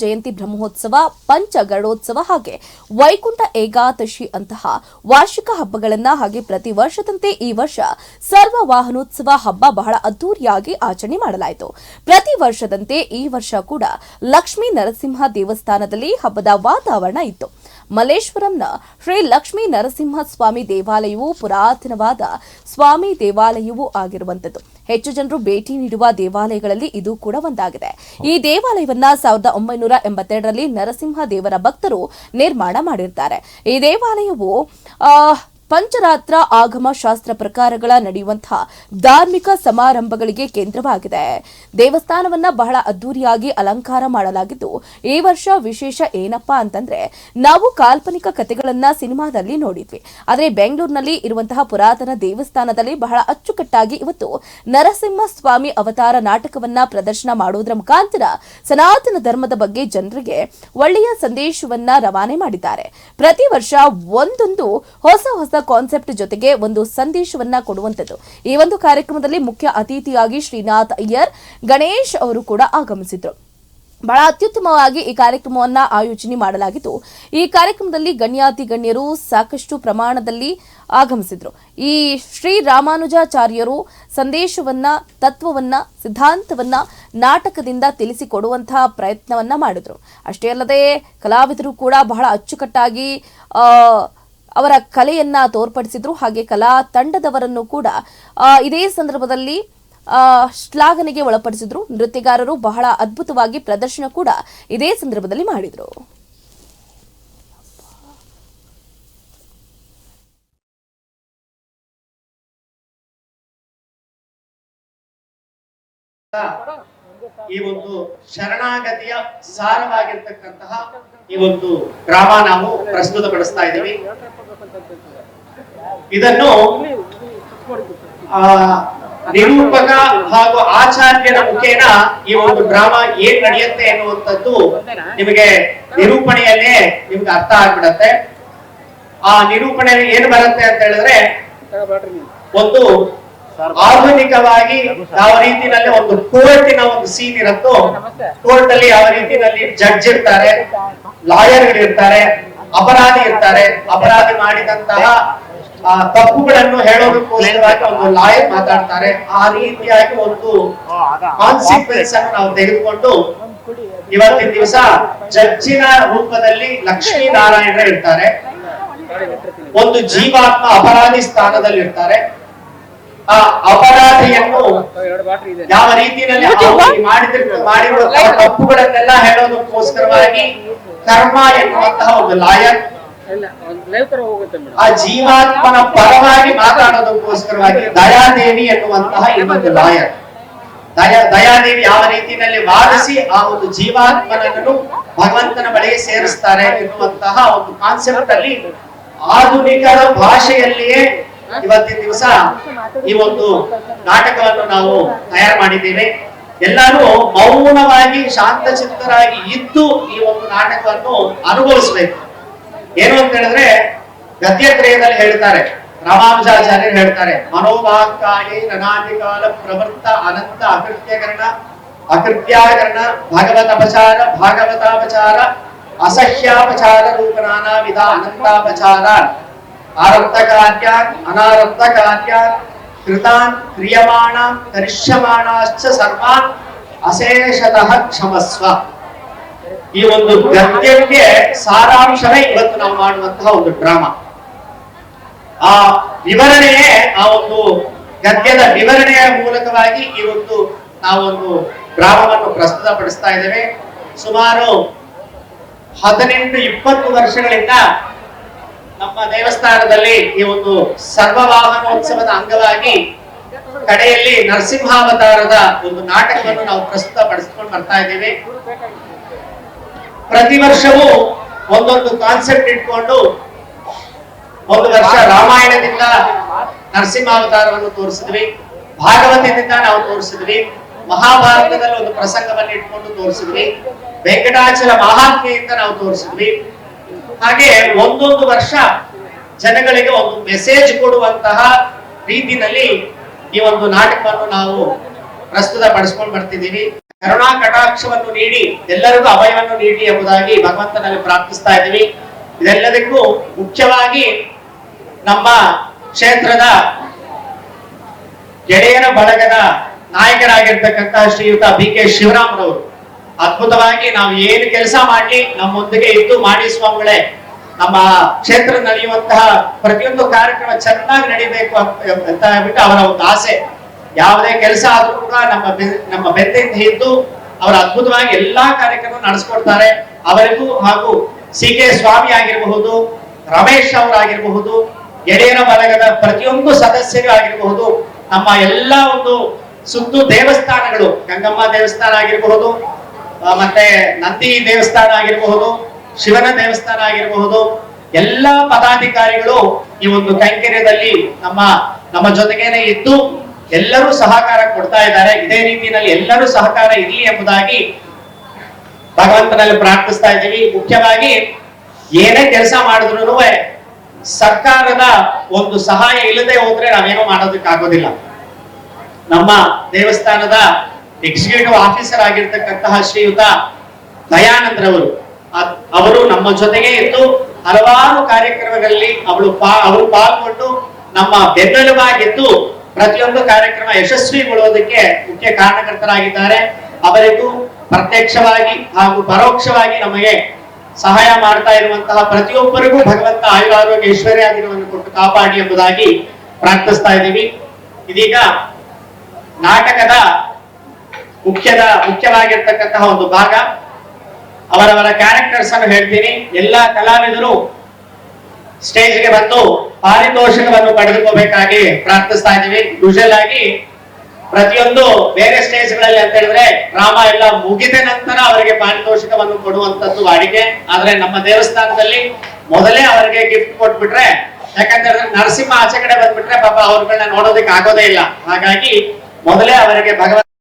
ಜಯಂತಿ ಬ್ರಹ್ಮೋತ್ಸವ, ಪಂಚಗರುಡೋತ್ಸವ ಹಾಗೆ ವೈಕುಂಠ ಏಕಾದಶಿ ಅಂತಹ ವಾರ್ಷಿಕ ಹಬ್ಬಗಳನ್ನ ಹಾಗೆ ಪ್ರತಿ ವರ್ಷದಂತೆ ಈ ವರ್ಷ ಸರ್ವ ವಾಹನೋತ್ಸವ ಹಬ್ಬ ಬಹಳ ಅದ್ದೂರಿಯಾಗಿ ಆಚರಣೆ ಮಾಡಲಾಯಿತು. ಪ್ರತಿ ವರ್ಷದಂತೆ ಈ ವರ್ಷ ಕೂಡ ಲಕ್ಷ್ಮೀ ನರಸಿಂಹ ದೇವಸ್ಥಾನದಲ್ಲಿ ಹಬ್ಬದ ವಾತಾವರಣ ಇತ್ತು. ಮಲ್ಲೇಶ್ವರಂನ ಶ್ರೀ ಲಕ್ಷ್ಮೀ ನರಸಿಂಹ ಸ್ವಾಮಿ ದೇವಾಲಯವು ಪುರಾತನವಾದ ಸ್ವಾಮಿ ದೇವಾಲಯವೂ ಆಗಿರುವಂತದ್ದು ಹೆಚ್ಚು ಜನರು ಭೇಟಿ ನೀಡುವ ದೇವಾಲಯಗಳಲ್ಲಿ ಇದು ಕೂಡ ಒಂದಾಗಿದೆ. ಈ ದೇವಾಲಯವನ್ನ ಸಾವಿರದ ಒಂಬೈನೂರ ಎಂಬತ್ತೆರಡರಲ್ಲಿ ನರಸಿಂಹ ದೇವರ ಭಕ್ತರು ನಿರ್ಮಾಣ ಮಾಡಿರ್ತಾರೆ. ಈ ದೇವಾಲಯವು ಪಂಚರಾತ್ರ ಆಗಮ ಶಾಸ್ತ್ರ ಪ್ರಕಾರಗಳ ನಡೆಯುವಂತಹ ಧಾರ್ಮಿಕ ಸಮಾರಂಭಗಳಿಗೆ ಕೇಂದ್ರವಾಗಿದೆ. ದೇವಸ್ಥಾನವನ್ನ ಬಹಳ ಅದ್ದೂರಿಯಾಗಿ ಅಲಂಕಾರ ಮಾಡಲಾಗಿದ್ದು, ಈ ವರ್ಷ ವಿಶೇಷ ಏನಪ್ಪಾ ಅಂತಂದ್ರೆ, ನಾವು ಕಾಲ್ಪನಿಕ ಕಥೆಗಳನ್ನ ಸಿನಿಮಾದಲ್ಲಿ ನೋಡಿದ್ವಿ. ಆದರೆ ಬೆಂಗಳೂರಿನಲ್ಲಿ ಇರುವಂತಹ ಪುರಾತನ ದೇವಸ್ಥಾನದಲ್ಲಿ ಬಹಳ ಅಚ್ಚುಕಟ್ಟಾಗಿ ಇವತ್ತು ನರಸಿಂಹ ಸ್ವಾಮಿ ಅವತಾರ ನಾಟಕವನ್ನ ಪ್ರದರ್ಶನ ಮಾಡುವುದರ ಮುಖಾಂತರ ಸನಾತನ ಧರ್ಮದ ಬಗ್ಗೆ ಜನರಿಗೆ ಒಳ್ಳೆಯ ಸಂದೇಶವನ್ನ ರವಾನೆ ಮಾಡಿದ್ದಾರೆ. ಪ್ರತಿ ವರ್ಷ ಒಂದೊಂದು ಹೊಸ ಹೊಸ ಕಾನ್ಸೆಪ್ಟ್ ಜೊತೆಗೆ ಒಂದು ಸಂದೇಶವನ್ನ ಕೊಡುವಂತದ್ದು ಈ ಒಂದು ಕಾರ್ಯಕ್ರಮದಲ್ಲಿ ಮುಖ್ಯ ಅತಿಥಿಯಾಗಿ ಶ್ರೀನಾಥ್ ಅಯ್ಯರ್, ಗಣೇಶ್ ಅವರು ಕೂಡ ಆಗಮಿಸಿದ್ರು. ಬಹಳ ಅತ್ಯುತ್ತಮವಾಗಿ ಈ ಕಾರ್ಯಕ್ರಮವನ್ನ ಆಯೋಜನೆ ಮಾಡಲಾಗಿತ್ತು. ಈ ಕಾರ್ಯಕ್ರಮದಲ್ಲಿ ಗಣ್ಯಾತಿ ಗಣ್ಯರು ಸಾಕಷ್ಟು ಪ್ರಮಾಣದಲ್ಲಿ ಆಗಮಿಸಿದ್ರು. ಈ ಶ್ರೀ ರಾಮಾನುಜಾಚಾರ್ಯರು ಸಂದೇಶವನ್ನ, ತತ್ವವನ್ನ, ಸಿದ್ಧಾಂತವನ್ನ ನಾಟಕದಿಂದ ತಿಳಿಸಿಕೊಡುವಂತಹ ಪ್ರಯತ್ನವನ್ನ ಮಾಡಿದ್ರು. ಅಷ್ಟೇ ಅಲ್ಲದೆ ಕಲಾವಿದರು ಕೂಡ ಬಹಳ ಅಚ್ಚುಕಟ್ಟಾಗಿ ಅವರ ಕಲೆಯನ್ನ ತೋರ್ಪಡಿಸಿದ್ರು. ಹಾಗೆ ಕಲಾ ತಂಡದವರನ್ನು ಕೂಡ ಇದೇ ಸಂದರ್ಭದಲ್ಲಿ ಶ್ಲಾಘನೆಗೆ ಒಳಪಡಿಸಿದ್ರು. ನೃತ್ಯಗಾರರು ಬಹಳ ಅದ್ಭುತವಾಗಿ ಪ್ರದರ್ಶನ ಕೂಡ ಇದೇ ಸಂದರ್ಭದಲ್ಲಿ ಮಾಡಿದ್ರು. ಈ ಒಂದು ಶರಣಾಗತಿಯ ಸಾರವಾಗಿರ್ತಕ್ಕಂತಹ ಈ ಒಂದು ಡ್ರಾಮಾ ನಾವು ಪ್ರಸ್ತುತ ಪಡಿಸ್ತಾ ಇದ್ದೀವಿ. ಇದನ್ನು ಆ, ನಿರೂಪಕ ಹಾಗೂ ಆಚಾರ್ಯನ ಮುಖೇನ ಈ ಒಂದು ಡ್ರಾಮಾ ಏನ್ ನಡೆಯುತ್ತೆ ಎನ್ನುವಂಥದ್ದು ನಿಮಗೆ ನಿರೂಪಣೆಯಲ್ಲೇ ನಿಮ್ಗೆ ಅರ್ಥ ಆಗ್ಬಿಡತ್ತೆ. ಆ ನಿರೂಪಣೆಯಲ್ಲಿ ಏನ್ ಬರುತ್ತೆ ಅಂತ ಹೇಳಿದ್ರೆ ಒಂದು ಆಧುನಿಕವಾಗಿ ಯಾವ ರೀತಿನಲ್ಲಿ ಒಂದು ಕೋರ್ಟಿನ ಒಂದು ಸೀನ್ ಇರುತ್ತೋ ಕೋರ್ಟ್ ಅಲ್ಲಿ ಯಾವ ರೀತಿನಲ್ಲಿ ಜಡ್ಜ್ ಇರ್ತಾರೆ ಲಾಯರ್ ಇರ್ತಾರೆ ಅಪರಾಧಿ ಇರ್ತಾರೆ ಅಪರಾಧಿ ಮಾಡಿದಂತಹ ತಪ್ಪುಗಳನ್ನು ಹೇಳೋದಕ್ಕೋಸ್ಕರವಾಗಿ ಒಂದು ಲಾಯರ್ ಮಾತಾಡ್ತಾರೆ. ಆ ರೀತಿಯಾಗಿ ಒಂದು ಕಾನ್ಸಿಕ್ವೆನ್ಸ್ ಅನ್ನು ನಾವು ತೆಗೆದುಕೊಂಡು ಇವತ್ತಿನ ದಿವಸ ಜಡ್ಜಿನ ರೂಪದಲ್ಲಿ ಲಕ್ಷ್ಮೀ ನಾರಾಯಣ ಇರ್ತಾರೆ. ಒಂದು ಜೀವಾತ್ಮ ಅಪರಾಧಿ ಸ್ಥಾನದಲ್ಲಿ ಇರ್ತಾರೆ ಆ ಅಪರಾಧಿಯನ್ನು ಯಾವ ರೀತಿಯಲ್ಲಿ ಅವನು ಮಾಡಿದ ಮಾಡಿರುವ ತಪ್ಪುಗಳನ್ನೆಲ್ಲ ಹೇಳೋದಕ್ಕೋಸ್ಕರವಾಗಿ ಕರ್ಮ ಎನ್ನುವಂತಹ ಒಂದು ಲಾಯರ್. ಆ ಜೀವಾತ್ಮನ ಪರವಾಗಿ ಮಾತಾಡೋದಕ್ಕೋಸ್ಕರವಾಗಿ ದಯಾದೇವಿ ಎನ್ನುವಂತಹ ಇನ್ನೊಂದು ಲಾಯರ್. ದಯಾ ದಯಾದೇವಿ ಯಾವ ರೀತಿಯಲ್ಲಿ ವಾದಿಸಿ ಆ ಒಂದು ಜೀವಾತ್ಮನನ್ನು ಭಗವಂತನ ಬಳಿಗೆ ಸೇರಿಸ್ತಾರೆ ಎನ್ನುವಂತಹ ಒಂದು ಕಾನ್ಸೆಪ್ಟ್ ಅಲ್ಲಿ ಆಧುನಿಕರ ಭಾಷೆಯಲ್ಲಿಯೇ ಇವತ್ತಿನ ದಿವಸ ಈ ಒಂದು ನಾಟಕವನ್ನು ನಾವು ತಯಾರು ಮಾಡಿದ್ದೇವೆ. ಎಲ್ಲರೂ ಮೌನವಾಗಿ, ಶಾಂತಚಿತ್ತರಾಗಿ ಇದ್ದು ಈ ಒಂದು ನಾಟಕವನ್ನು ಅನುಭವಿಸಬೇಕು. ಏನು ಅಂತ ಹೇಳಿದ್ರೆ, ಗದ್ಯತ್ರಯದಲ್ಲಿ ಹೇಳ್ತಾರೆ, ರಾಮಾನುಜಾಚಾರ್ಯರು ಹೇಳ್ತಾರೆ ಮನೋಭಾಕಾಯಿ ರಣಾಧಿಕಾಲ ಪ್ರವೃತ್ತ ಅನಂತ ಅಕೃತ್ಯಕರಣ, ಅಕೃತ್ಯಾಕರಣ ಭಾಗವತಪಚಾರ ಭಾಗವತಾಪಚಾರ, ಅಸಹ್ಯಾಪಚಾರ ರೂಪ ನಾನಾ ವಿಧ ಅನಂತಾಪಚಾರ. ಆರಬ್ಧ ಕಾರ್ಯಾನ್ ಅನಾರಬ್ಧ ಕಾರ್ಯಾನ್ ಕೃತಾನ್ ಕ್ರಿಯಮಾಣ ಕರಿಷ್ಯಮಾಣಾಶ್ಚ ಸರ್ವಾನ್ ಅಶೇಷತಃ ಕ್ಷಮಸ್ವ ಈ ಒಂದು ಗದ್ಯಕ್ಕೆ ಸಾರಾಂಶವೇ ಇವತ್ತು ನಾವು ಮಾಡುವಂತಹ ಒಂದು ಡ್ರಾಮಾ. ಆ ವಿವರಣೆಯೇ ಆ ಒಂದು ಗದ್ಯದ ವಿವರಣೆಯ ಮೂಲಕವಾಗಿ ಈ ಒಂದು ನಾವೊಂದು ಡ್ರಾಮವನ್ನು ಪ್ರಸ್ತುತಪಡಿಸ್ತಾ ಇದ್ದೇವೆ. ಸುಮಾರು ಹದಿನೆಂಟು ಇಪ್ಪತ್ತು ವರ್ಷಗಳಿಂದ ನಮ್ಮ ದೇವಸ್ಥಾನದಲ್ಲಿ ಈ ಒಂದು ಸರ್ವವಾಹನೋತ್ಸವದ ಅಂಗವಾಗಿ ಕಡೆಯಲ್ಲಿ ನರಸಿಂಹಾವತಾರದ ಒಂದು ನಾಟಕವನ್ನು ನಾವು ಪ್ರಸ್ತುತ ಪಡಿಸಿಕೊಂಡು ಬರ್ತಾ ಇದ್ದೇವೆ. ಪ್ರತಿ ವರ್ಷವೂ ಒಂದೊಂದು ಕಾನ್ಸೆಪ್ಟ್ ಇಟ್ಕೊಂಡು ಒಂದು ವರ್ಷ ರಾಮಾಯಣದಿಂದ ನರಸಿಂಹಾವತಾರವನ್ನು ತೋರಿಸಿದ್ವಿ. ಭಾಗವತದಿಂದ ನಾವು ತೋರಿಸಿದ್ವಿ. ಮಹಾಭಾರತದಲ್ಲಿ ಒಂದು ಪ್ರಸಂಗವನ್ನು ಇಟ್ಕೊಂಡು ತೋರಿಸಿದ್ವಿ. ವೆಂಕಟಾಚಲ ಮಹಾತ್ಮೆಯಿಂದ ನಾವು ತೋರಿಸಿದ್ವಿ. ಹಾಗೆ ಒಂದೊಂದು ವರ್ಷ ಜನಗಳಿಗೆ ಒಂದು ಮೆಸೇಜ್ ಕೊಡುವಂತಹ ರೀತಿನಲ್ಲಿ ಈ ಒಂದು ನಾಟಕವನ್ನು ನಾವು ಪ್ರಸ್ತುತ ಪಡಿಸ್ಕೊಂಡು ಬರ್ತಿದ್ದೀವಿ. ಕರುಣಾ ಕಟಾಕ್ಷವನ್ನು ನೀಡಿ, ಎಲ್ಲರಿಗೂ ಅಭಯವನ್ನು ನೀಡಿ ಎಂಬುದಾಗಿ ಭಗವಂತನಲ್ಲಿ ಪ್ರಾರ್ಥಿಸ್ತಾ ಇದ್ದೀವಿ. ಇದೆಲ್ಲದಕ್ಕೂ ಮುಖ್ಯವಾಗಿ ನಮ್ಮ ಕ್ಷೇತ್ರದ ಗೆಳೆಯರ ಬಳಗದ ನಾಯಕರಾಗಿರ್ತಕ್ಕಂತಹ ಶ್ರೀಯುತ ಬಿ ಕೆ ಶಿವರಾಮ್ರವರು. ಅದ್ಭುತವಾಗಿ ನಾವು ಏನು ಕೆಲಸ ಮಾಡಿ ನಮ್ಮೊಂದಿಗೆ ಇದ್ದು ಮಾಡಿ ಸ್ವಾಮಿಗಳೇ, ನಮ್ಮ ಕ್ಷೇತ್ರ ನಡೆಯುವಂತಹ ಪ್ರತಿಯೊಂದು ಕಾರ್ಯಕ್ರಮ ಚೆನ್ನಾಗಿ ನಡೀಬೇಕು ಅಂತ ಹೇಳ್ಬಿಟ್ಟು ಅವರ ಒಂದು ಆಸೆ. ಯಾವುದೇ ಕೆಲಸ ಆದ್ರೂ ಕೂಡ ನಮ್ಮ ನಮ್ಮ ಬೆತ್ತೆಯಿಂದ ಇದ್ದು ಅವರು ಅದ್ಭುತವಾಗಿ ಎಲ್ಲಾ ಕಾರ್ಯಕ್ರಮ ನಡೆಸ್ಕೊಡ್ತಾರೆ. ಅವರಿಗೂ ಹಾಗೂ ಸಿ ಕೆ ಸ್ವಾಮಿ ಆಗಿರಬಹುದು, ರಮೇಶ್ ಅವರಾಗಿರಬಹುದು ಗೆಳೆಯರ ಬಳಗದ ಪ್ರತಿಯೊಂದು ಸದಸ್ಯರು ಆಗಿರಬಹುದು, ನಮ್ಮ ಎಲ್ಲ ಒಂದು ಸುತ್ತು ದೇವಸ್ಥಾನಗಳು, ಗಂಗಮ್ಮ ದೇವಸ್ಥಾನ ಆಗಿರಬಹುದು ಮತ್ತೆ ನಂದಿ ದೇವಸ್ಥಾನ ಆಗಿರಬಹುದು, ಶಿವನ ದೇವಸ್ಥಾನ ಆಗಿರಬಹುದು, ಎಲ್ಲ ಪದಾಧಿಕಾರಿಗಳು ಈ ಒಂದು ಕೈಂಕರ್ಯದಲ್ಲಿ ನಮ್ಮ ನಮ್ಮ ಜೊತೆಗೇನೆ ಇದ್ದು ಎಲ್ಲರೂ ಸಹಕಾರ ಕೊಡ್ತಾ ಇದ್ದಾರೆ. ಇದೇ ರೀತಿಯಲ್ಲಿ ಎಲ್ಲರೂ ಸಹಕಾರ ಇರಲಿ ಎಂಬುದಾಗಿ ಭಗವಂತನಲ್ಲಿ ಪ್ರಾರ್ಥಿಸ್ತಾ ಇದ್ದೀವಿ. ಮುಖ್ಯವಾಗಿ ಏನೇ ಕೆಲಸ ಮಾಡಿದ್ರು ಸರ್ಕಾರದ ಒಂದು ಸಹಾಯ ಇಲ್ಲದೆ ಹೋದ್ರೆ ನಾವೇನೋ ಮಾಡೋದಕ್ಕಾಗೋದಿಲ್ಲ. ನಮ್ಮ ದೇವಸ್ಥಾನದ ಎಕ್ಸಿಕ್ಯೂಟಿವ್ ಆಫೀಸರ್ ಆಗಿರ್ತಕ್ಕಂತಹ ಶ್ರೀಯುತ ದಯಾನಂದ್ರವರು ಅವರು ನಮ್ಮ ಜೊತೆಗೆ ಇದ್ದು ಹಲವಾರು ಕಾರ್ಯಕ್ರಮಗಳಲ್ಲಿ ಅವಳು ಪಾ ಅವರು ಪಾಲ್ಗೊಂಡು ನಮ್ಮ ಬೆನ್ನೆಲುಬಾಗಿದ್ದು ಪ್ರತಿಯೊಂದು ಕಾರ್ಯಕ್ರಮ ಯಶಸ್ವಿಗೊಳ್ಳುವುದಕ್ಕೆ ಮುಖ್ಯ ಕಾರಣಕರ್ತರಾಗಿದ್ದಾರೆ. ಅವರಿಗೂ ಪ್ರತ್ಯಕ್ಷವಾಗಿ ಹಾಗೂ ಪರೋಕ್ಷವಾಗಿ ನಮಗೆ ಸಹಾಯ ಮಾಡ್ತಾ ಇರುವಂತಹ ಪ್ರತಿಯೊಬ್ಬರಿಗೂ ಭಗವಂತ ಐಶ್ವರ್ಯ ಐಶ್ವರ್ಯಾದಿಗಳನ್ನು ಕೊಟ್ಟು ಕಾಪಾಡಿ ಎಂಬುದಾಗಿ ಪ್ರಾರ್ಥಿಸ್ತಾ ಇದ್ದೀವಿ. ಇದೀಗ ನಾಟಕದ ಮುಖ್ಯದ ಮುಖ್ಯವಾಗಿರ್ತಕ್ಕಂತಹ ಒಂದು ಭಾಗ. ಅವರವರ ಕ್ಯಾರೆಕ್ಟರ್ಸ್ ಅನ್ನು ಹೇಳ್ತೀನಿ. ಎಲ್ಲಾ ಕಲಾವಿದರು ಸ್ಟೇಜ್ಗೆ ಬಂದು ಪಾರಿತೋಷಕವನ್ನು ಪಡೆದುಕೋಬೇಕಾಗಿ ಪ್ರಾರ್ಥಿಸ್ತಾ ಇದ್ದೀವಿ. ಯೂಶಲ್ ಆಗಿ ಪ್ರತಿಯೊಂದು ಬೇರೆ ಸ್ಟೇಜ್ಗಳಲ್ಲಿ ಅಂತ ಹೇಳಿದ್ರೆ ರಾಮ ಎಲ್ಲ ಮುಗಿದ ನಂತರ ಅವರಿಗೆ ಪಾರಿತೋಷಕವನ್ನು ಕೊಡುವಂತದ್ದು ವಾಡಿಕೆ. ಆದ್ರೆ ನಮ್ಮ ದೇವಸ್ಥಾನದಲ್ಲಿ ಮೊದಲೇ ಅವರಿಗೆ ಗಿಫ್ಟ್ ಕೊಟ್ಬಿಟ್ರೆ, ಯಾಕಂದ್ರೆ ನರಸಿಂಹ ಆಚೆ ಕಡೆ ಬಂದ್ಬಿಟ್ರೆ ಪಾಪ ಅವ್ರಗಳನ್ನ ನೋಡೋದಕ್ಕೆ ಆಗೋದೇ ಇಲ್ಲ. ಹಾಗಾಗಿ ಮೊದಲೇ ಅವರಿಗೆ ಭಗವಂತ